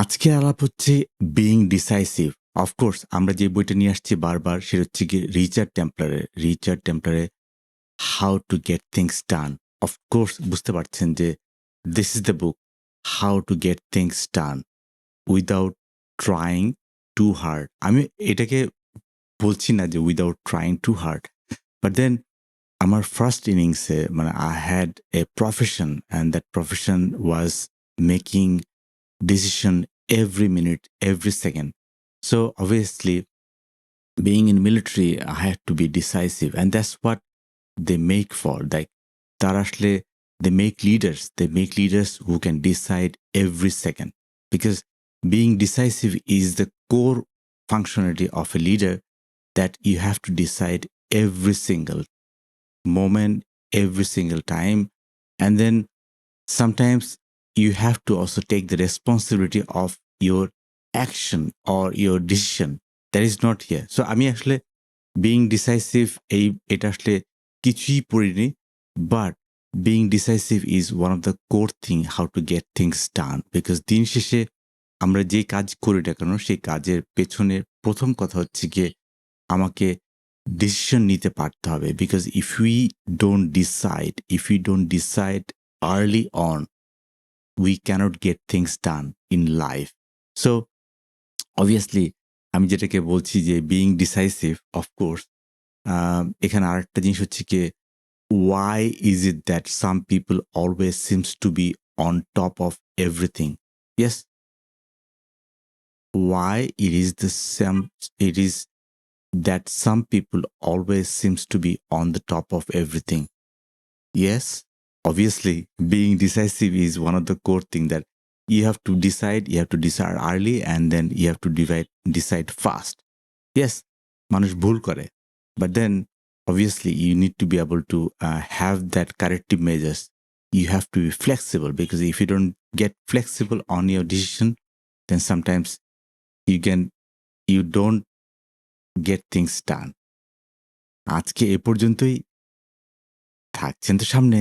আজকে আলাপ হচ্ছে বিইং ডিসাইসিভ অফকোর্স আমরা যে বইটা নিয়ে আসছি বারবার, সেটা হচ্ছে কি রিচার্ড টেম্পলারে Richard টেম্পলারে how to get things done of course বুঝতে পারছেন যে this is the book how to get things done without trying too hard আমি এটাকে বলছি না যে without trying too hard but then আমার ফার্স্ট ইনিংসে মানে I had a profession and that profession was making decision every minute, every second. So obviously, being in military, I had to be decisive, and that's what they make for. Like Tarashle, they make leaders. They make leaders who can decide every second. Because being decisive is the core functionality of a leader that you have to decide every single moment, every single time, and then sometimes you have to also take the responsibility of your action or your decision. That is not here. So, আমি আসলে being decisive এই, এটা আসলে কিছুই পড়িনি but being decisive is one of the core thing how to get things done because দিন শেষে আমরা যে কাজ করি না কেন, সেই কাজের পেছনে প্রথম কথা হচ্ছে গিয়ে আমাকে ডিসিশন নিতে পারতে হবে। Because if we don't decide if you don't decide early on we cannot get things done in life. So, obviously, আমি যেটাকে বলছি যে বিইং ডিসাইসিভ অফকোর্স এখানে আরেকটা জিনিস হচ্ছে কি why is it that some people always seems to be on top of everything yes why it is the same it is that some people always seems to be on the top of everything yes obviously being decisive is one of the core thing that you have to decide you have to decide early and then you have to divide, decide fast yes মানুষ ভুল করে but then obviously you need to be able to uh, have that corrective measures you have to be flexible because if you don't get flexible on your decision then sometimes you can you don't get things done আজকে এ পর্যন্তই থাকছেন তো সামনে